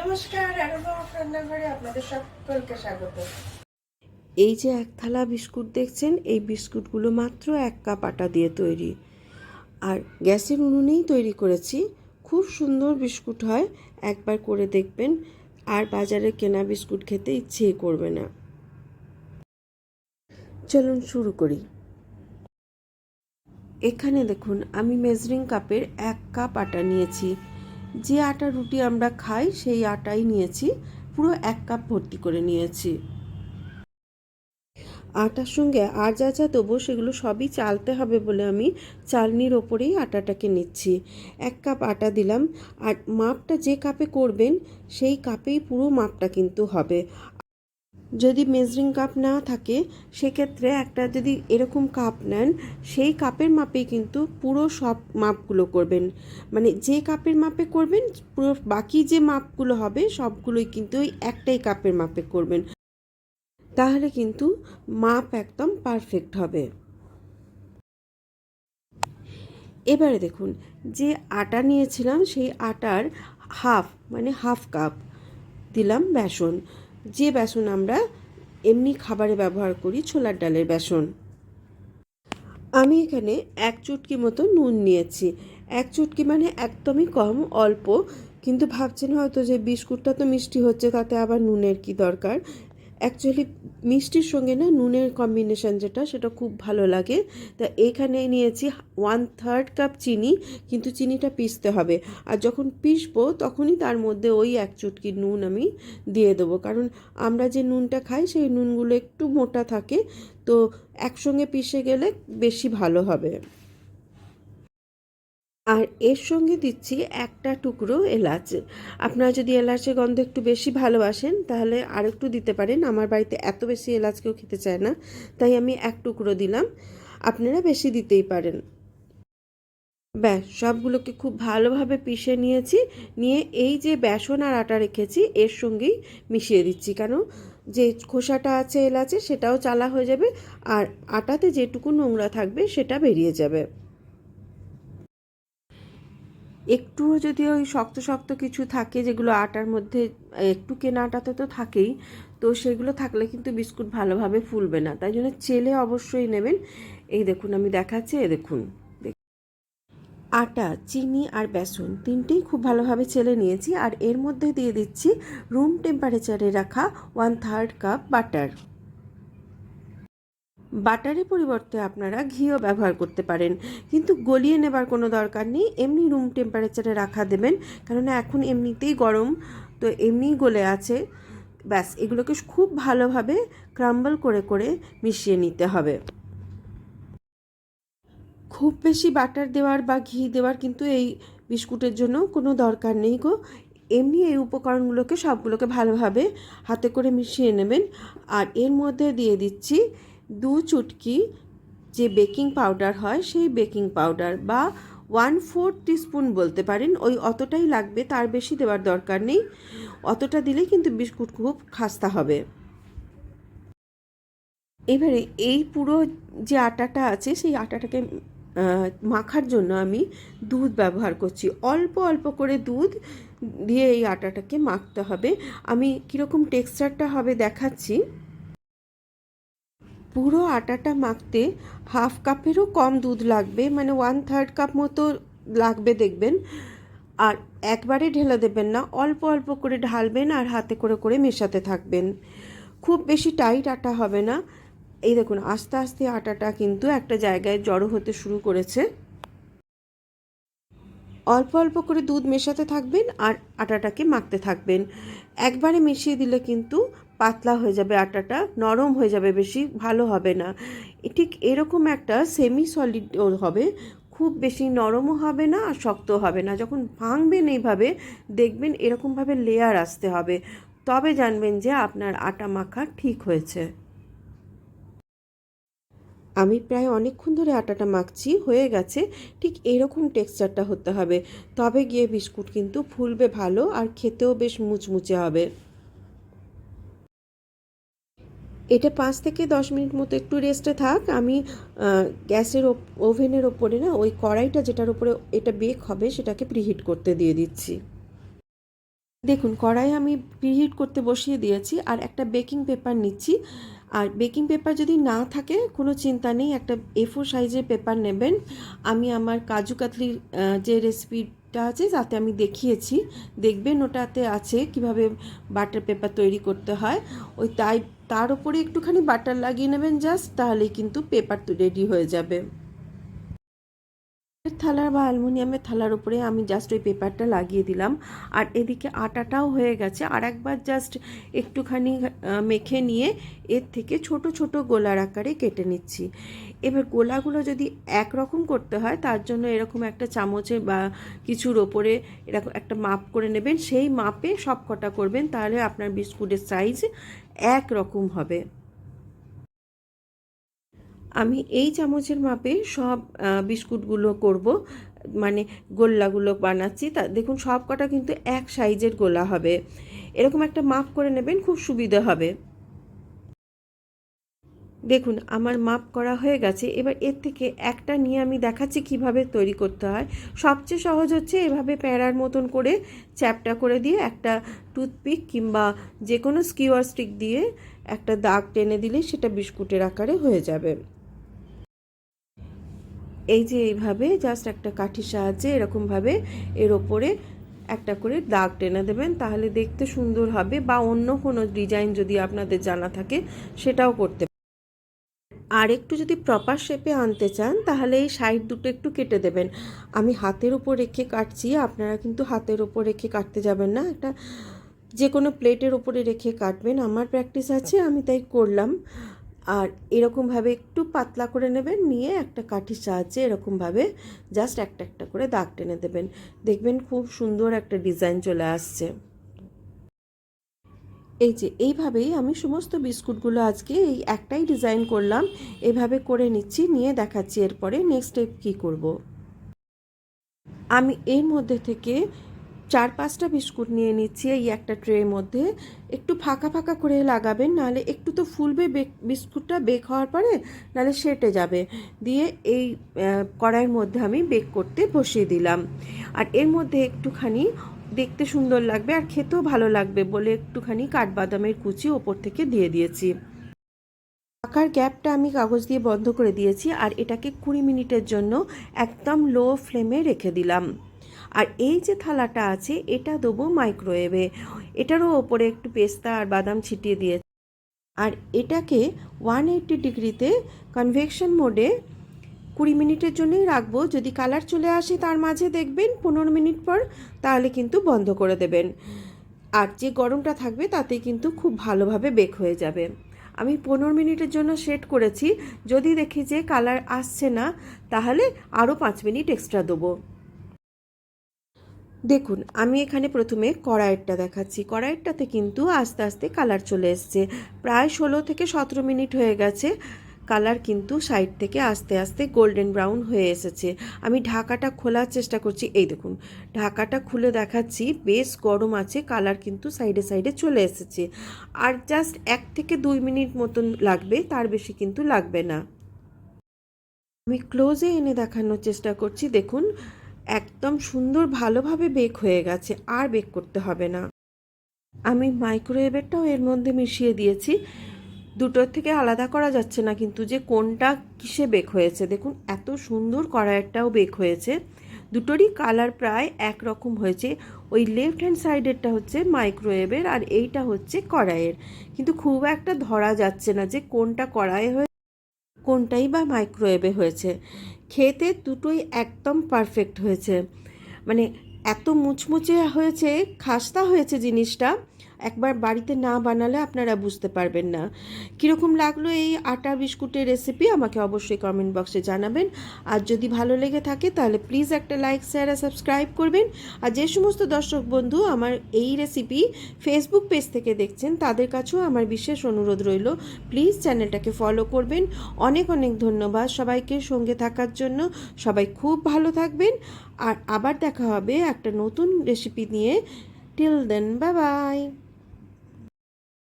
নমস্কার আপনাদের সকলকে স্বাগত। এই যে এক থালা বিস্কুট দেখছেন, এই বিস্কুটগুলো মাত্র এক কাপ আটা দিয়ে তৈরি। আর গ্যাসের উনুনেই তৈরি করেছি। খুব সুন্দর বিস্কুট হয়, একবার করে দেখবেন। আর বাজারে কেনা বিস্কুট খেতে ইচ্ছেই করবে না। চলুন শুরু করি। এখানে দেখুন, আমি মেজারিং কাপের এক কাপ আটা নিয়েছি। যে আটা রুটি আমরা খাই, সেই আটাই নিয়েছি। পুরো এক কাপ ভর্তি করে নিয়েছি। আটার সঙ্গে আর যা যা দেবো, সেগুলো সবই চালতে হবে বলে আমি চালনির ওপরেই আটাটাকে নিচ্ছি। এক কাপ আটা দিলাম। আর মাপটা যে কাপে করবেন, সেই কাপেই পুরো মাপটা কিন্তু হবে। যদি মেজারিং কাপ না থাকে, সেক্ষেত্রে একটা যদি এরকম কাপ নেন, সেই কাপের মাপেই কিন্তু পুরো সব মাপগুলো করবেন। মানে যে কাপের মাপে করবেন, পুরো বাকি যে মাপগুলো হবে, সবগুলোই কিন্তু ওই একটাই কাপের মাপে করবেন। তাহলে কিন্তু মাপ একদম পারফেক্ট হবে। এবারে দেখুন, যে আটা নিয়েছিলাম, সেই আটার হাফ মানে হাফ কাপ দিলাম বেসন। যে বেসন আমরা এমনি খাবারে ব্যবহার করি, ছোলার ডালের বেসন। আমি এখানে এক চুটকি মতো নুন নিয়েছি। এক চুটকি মানে একদমই কম, অল্প। কিন্তু ভাবছেন হয়তো যে বিস্কুটটা তো মিষ্টি হচ্ছে, তাতে আবার নুনের কি দরকার? অ্যাকচুয়ালি মিষ্টির সঙ্গে না নুনের কম্বিনেশন যেটা, সেটা খুব ভালো লাগে। তা এখানে নিয়েছি ওয়ান থার্ড কাপ চিনি, কিন্তু চিনিটা পিসতে হবে। আর যখন পিসবো তখনই তার মধ্যে ওই এক চুটকি নুন আমি দিয়ে দেবো। কারণ আমরা যে নুনটা খাই, সেই নুনগুলো একটু মোটা থাকে, তো একসঙ্গে পিষে গেলে বেশি ভালো হবে। আর এর সঙ্গে দিচ্ছি একটা টুকরো এলাচ। আপনারা যদি এলাচের গন্ধ একটু বেশি ভালোবাসেন, তাহলে আর একটু দিতে পারেন। আমার বাড়িতে এত বেশি এলাচ কেউ খেতে চায় না, তাই আমি এক টুকরো দিলাম। আপনারা বেশি দিতেই পারেন। ব্যাস, সবগুলোকে খুব ভালোভাবে পিষে নিয়েছি। নিয়ে এই যে বেসন আর আটা রেখেছি, এর সঙ্গেই মিশিয়ে দিচ্ছি। কেন? যে খোসাটা আছে এলাচে, সেটাও চালা হয়ে যাবে। আর আটাতে যেটুকু নোংরা থাকবে, সেটা বেরিয়ে যাবে। একটুও যদি ওই শক্ত শক্ত কিছু থাকে, যেগুলো আটার মধ্যে একটু কেনা আটাতে তো থাকেই, তো সেগুলো থাকলে কিন্তু বিস্কুট ভালোভাবে ফুলবে না। তাই জন্য চেলে অবশ্যই নেবেন। এই দেখুন, আমি দেখাচ্ছি এ দেখুন। আটা, চিনি আর বেসন তিনটেই খুব ভালোভাবে চেলে নিয়েছি। আর এর মধ্যে দিয়ে দিচ্ছি রুম টেম্পারেচারে রাখা ওয়ান থার্ড কাপ বাটার বাটারের পরিবর্তে আপনারা ঘিও ব্যবহার করতে পারেন। কিন্তু গলিয়ে নেবার কোনো দরকার নেই, এমনি রুম টেম্পারেচারে রাখা দেবেন। কেননা এখন এমনিতেই গরম, তো এমনিই গলে আছে। ব্যাস, এগুলোকে খুব ভালোভাবে ক্রাম্বল করে করে মিশিয়ে নিতে হবে। খুব বেশি বাটার দেওয়ার বা ঘি দেওয়ার কিন্তু এই বিস্কুটের জন্য কোনো দরকার নেই গো। এমনি এই উপকরণগুলোকে সবগুলোকে ভালোভাবে হাতে করে মিশিয়ে নেবেন। আর এর মধ্যে দিয়ে দিচ্ছি দু চুটকি যে বেকিং পাউডার হয় সেই বেকিং পাউডার বা ওয়ান ফোর টিস্পুন বলতে পারেন, ওই অতটাই লাগবে, তার বেশি দেওয়ার দরকার নেই। অতটা দিলেই কিন্তু বিস্কুট খুব খাস্তা হবে। এবারে এই পুরো যে আটাটা আছে, সেই আটাটাকে মাখার জন্য আমি দুধ ব্যবহার করছি। অল্প অল্প করে দুধ দিয়ে এই আটাটাকে মাখতে হবে। আমি কীরকম টেক্সচারটা হবে দেখাচ্ছি। পুরো আটাটা মাখতে হাফ কাপেরও কম দুধ লাগবে মানে ওয়ান থার্ড কাপ মতো লাগবে দেখবেন। আর একবারে ঢেলে দেবেন না, অল্প অল্প করে ঢালবেন আর হাতে করে করে মেশাতে থাকবেন। খুব বেশি টাইট আটা হবে না। এই দেখুন, আস্তে আস্তে আটাটা কিন্তু একটা জায়গায় জড়ো হতে শুরু করেছে। অল্প অল্প করে দুধ মেশাতে থাকবেন আর আটাটাকে মাখতে থাকবেন। একবারে মিশিয়ে দিলে কিন্তু পাতলা হয়ে যাবে আটাটা, নরম হয়ে যাবে বেশি, ভালো হবে না। ঠিক এরকম একটা সেমি সলিড হবে, খুব বেশি নরমও হবে না আর শক্ত হবে না। যখন ভাঙবেন এইভাবে, দেখবেন এরকমভাবে লেয়ার আসতে হবে। তবে জানবেন যে আপনার আটা মাখা ঠিক হয়েছে। আমি প্রায় অনেকক্ষণ ধরে আটাটা মাখছি, হয়ে গেছে, ঠিক এরকম টেক্সচারটা হতে হবে। তবে গিয়ে বিস্কুট কিন্তু ফুলবে ভালো আর খেতেও বেশ মুচমুচে হবে। এটা পাঁচ থেকে দশ মিনিট মতো একটু রেস্টে থাক। আমি গ্যাসের ওভেনের ওপরে না, ওই কড়াইটা যেটার ওপরে এটা বেক হবে, সেটাকে প্রিহিট করতে দিয়ে দিচ্ছি। দেখুন, কড়াই আমি প্রিহিট করতে বসিয়ে দিয়েছি, আর একটা বেকিং পেপার নিচ্ছি। আর বেকিং পেপার যদি না থাকে, কোনো চিন্তা নেই, একটা এ ফোর সাইজের পেপার নেবেন। আমি আমার কাজু কাতলির যে যে রেসিপিটা আছে, যাতে আমি দেখিয়েছি। দেখবেন ওটাতে আছে কীভাবে বাটার পেপার তৈরি করতে হয়। ওই তাই, তার উপরে একটুখানি বাটার লাগিয়ে নেবেন জাস্ট তাহলেই কিন্তু পেপার তো রেডি হয়ে যাবে। থালার বা অ্যালুমিনিয়ামের থালার উপরে আমি জাস্ট ওই পেপারটা লাগিয়ে দিলাম। আর এদিকে আটাটাও হয়ে গেছে। আর একবার জাস্ট একটুখানি মেখে নিয়ে এর থেকে ছোট ছোট গোলার আকারে কেটে নিচ্ছি। এবার গোলাগুলো যদি একরকম করতে হয়, তার জন্য এরকম একটা চামচে বা কিছুর ওপরে এরকম একটা মাপ করে নেবেন। সেই মাপে সব কটা করবেন, তাহলে আপনার বিস্কুটের সাইজ এক রকম হবে। আমি এই চামচের মাপে সব বিস্কুটগুলো করব। মানে গোল্লাগুলো বানাচ্ছি। তা, দেখুন সব কটা কিন্তু এক সাইজের গোলা হবে। এরকম একটা মাপ করে নেবেন, খুব সুবিধা হবে। দেখুন, আমার মাপ করা হয়ে গেছে। এবার এর থেকে একটা নিয়ে আমি দেখাচ্ছি কীভাবে তৈরি করতে হয়। সবচেয়ে সহজ হচ্ছে এভাবে প্যারার মতন করে চ্যাপটা করে দিয়ে একটা টুথপিক কিংবা যে কোনো স্কিওয়ার স্টিক দিয়ে একটা দাগ টেনে দিলে সেটা বিস্কুটের আকারে হয়ে যাবে। এই যে এইভাবে জাস্ট একটা কাঠির সাহায্যে এরকমভাবে এর ওপরে একটা করে দাগ টেনে দেবেন, তাহলে দেখতে সুন্দর হবে বা অন্য কোনো ডিজাইন যদি আপনাদের জানা থাকে সেটাও করতে আর একটু যদি প্রপার শেপে আনতে চান, তাহলে এই সাইড দুটো একটু কেটে দেবেন। আমি হাতের উপর রেখে কাটছি, আপনারা কিন্তু হাতের উপর রেখে কাটতে যাবেন না। একটা যে কোনো প্লেটের উপরে রেখে কাটবেন। আমার প্র্যাকটিস আছে, আমি তাই করলাম। আর এরকমভাবে একটু পাতলা করে নেবেন, নিয়ে একটা কাঠির সাহায্যে এরকমভাবে জাস্ট একটা একটা করে দাগ টেনে দেবেন। দেখবেন খুব সুন্দর একটা ডিজাইন চলে আসছে। এই যে, এইভাবেই আমি সমস্ত বিস্কুটগুলো আজকে এই একটাই ডিজাইন করলাম। এভাবে করে নিচ্ছি, নিয়ে দেখাচ্ছি এরপরে নেক্সট স্টেপ কী করব। আমি এর মধ্যে থেকে চার পাঁচটা বিস্কুট নিয়ে নিচ্ছি এই একটা ট্রের মধ্যে। একটু ফাঁকা ফাঁকা করে লাগাবেন, নাহলে একটু তো ফুলবে বিস্কুটটা বেক হওয়ার পরে নাহলে সেটে যাবে। দিয়ে এই কড়াইয়ের মধ্যে আমি বেক করতে বসিয়ে দিলাম। আর এর মধ্যে একটুখানি দেখতে সুন্দর লাগবে আর খেতেও ভালো লাগবে বলে একটুখানি কাঠবাদামের কুচি ওপর থেকে দিয়ে দিয়েছি। আকার গ্যাপটা আমি কাগজ দিয়ে বন্ধ করে দিয়েছি আর এটাকে কুড়ি মিনিটের জন্য একদম লো ফ্লেমে রেখে দিলাম। আর এই যে থালাটা আছে, এটা দেবো মাইক্রোওয়েভে। এটারও ওপরে একটু পেস্তা আর বাদাম ছিটিয়ে দিয়েছি। আর এটাকে ওয়ান এইট্টি ডিগ্রিতে কনভেকশন মোডে কুড়ি মিনিটের জন্যই রাখব। যদি কালার চলে আসে তার মাঝে দেখবেন পনেরো মিনিট পর, তাহলে কিন্তু বন্ধ করে দেবেন। আর যে গরমটা থাকবে তাতে কিন্তু খুব ভালোভাবে বেক হয়ে যাবে। আমি পনেরো মিনিটের জন্য সেট করেছি। যদি দেখি যে কালার আসছে না, তাহলে আরও পাঁচ মিনিট এক্সট্রা দেবো। দেখুন, আমি এখানে প্রথমে কড়াইয়েরটা দেখাচ্ছি। কড়াইয়েরটাতে কিন্তু আস্তে আস্তে কালার চলে এসছে। প্রায় ষোলো থেকে সতেরো মিনিট হয়ে গেছে। কালার কিন্তু সাইড থেকে আস্তে আস্তে গোল্ডেন ব্রাউন হয়ে এসেছে। আমি ঢাকাটা খোলার চেষ্টা করছি। এই দেখুন, ঢাকাটা খুলে দেখাচ্ছি। বেশ গরম আছে, কালার কিন্তু সাইডে সাইডে চলে এসেছে। আর জাস্ট এক থেকে দুই মিনিট মতন লাগবে, তার বেশি কিন্তু লাগবে না। আমি ক্লোজে এনে দেখানোর চেষ্টা করছি। দেখুন, একদম সুন্দর ভালোভাবে বেক হয়ে গেছে, আর বেক করতে হবে না। আমি মাইক্রোওয়েভেরটাও এর মধ্যে মিশিয়ে দিয়েছি। দুটোর থেকে আলাদা করা যাচ্ছে না, কিন্তু যে কোনটা কিসে বেক হয়েছে? দেখুন, এত সুন্দর কড়াইয়েরটাও বেক হয়েছে। দুটোরই কালার প্রায় একরকম হয়েছে। ওই লেফট হ্যান্ড সাইডেরটা হচ্ছে মাইক্রোওয়েভের আর এইটা হচ্ছে কড়াইয়ের। কিন্তু খুব একটা ধরা যাচ্ছে না যে কোনটা কড়াইয়ে হয়ে কোনটাই বা মাইক্রোওয়েভে হয়েছে। খেতে দুটোই একদম পারফেক্ট হয়েছে। মানে এত মুচমুচে হয়েছে, খাস্তা হয়েছে জিনিসটা। একবার বাড়িতে না বানালে আপনারা বুঝতে পারবেন না। কীরকম লাগল এই আটা বিস্কুটের রেসিপি আমাকে অবশ্যই কমেন্ট বক্সে জানাবেন। আর যদি ভালো লেগে থাকে তাহলে প্লিজ একটা লাইক শেয়ার আর সাবস্ক্রাইব করবেন। আর যে সমস্ত দর্শক বন্ধু আমার এই রেসিপি ফেসবুক পেজ থেকে দেখছেন, তাদের কাছেও আমার বিশেষ অনুরোধ রইল। প্লিজ চ্যানেলটাকে ফলো করবেন। অনেক অনেক ধন্যবাদ সবাইকে সঙ্গে থাকার জন্য। সবাই খুব ভালো থাকবেন। আর আবার দেখা হবে একটা নতুন রেসিপি নিয়ে। Till then bye bye